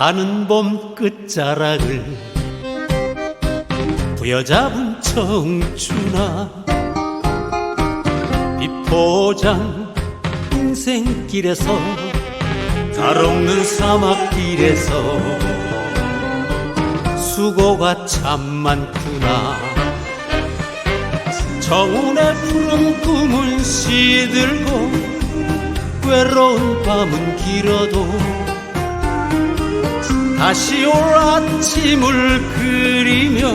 가는 봄 끝자락을 부여잡은 청춘아 비포장 인생길에서 달없는 사막길에서 수고가 참 많구나. 정운의 푸른 꿈을 시들고 외로운 밤은 길어도 다시 올 아침을 그리며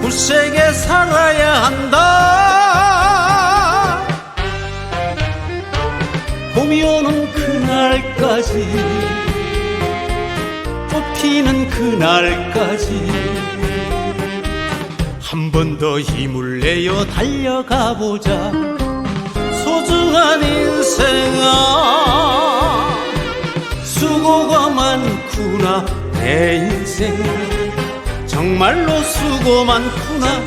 굳세게 살아야 한다. 봄이 오는 그날까지 꽃 피는 그날까지 한 번 더 힘을 내어 달려가 보자. 소중한 인생아 많구나 내 인생. 정말로 수고 많구나.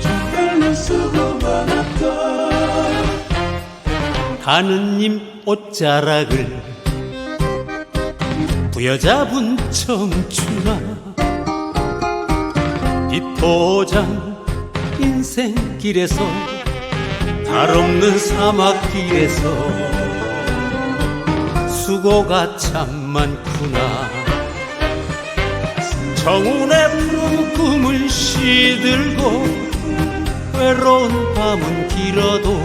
정말로 수고 많았다 가느님 옷자락을 부여잡은 청춘아 비포장 인생길에서 달없는 사막길에서 수고가 참 많구나. 정운의 푸른 꿈을 시들고 외로운 밤은 길어도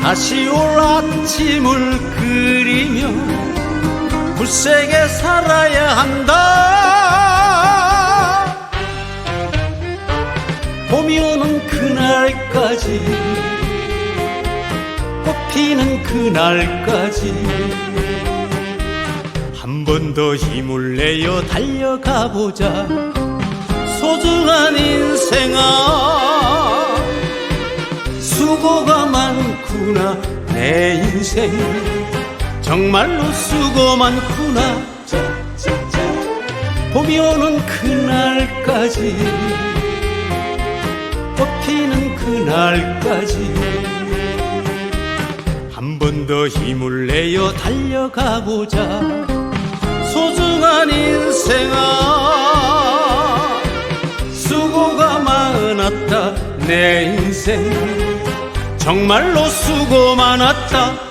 다시 올 아침을 그리며 굳세게 살아야 한다. 봄이 오는 그날까지 꽃 피는 그날까지 한 번 더 힘을 내어 달려가 보자. 소중한 인생아 수고가 많구나 내 인생 정말로 수고 많구나. 봄이 오는 그날까지 꽃 피는 그날까지 한 번 더 힘을 내어 달려가 보자. 소중한 인생아 수고가 많았다 내 인생. 정말로 수고 많았다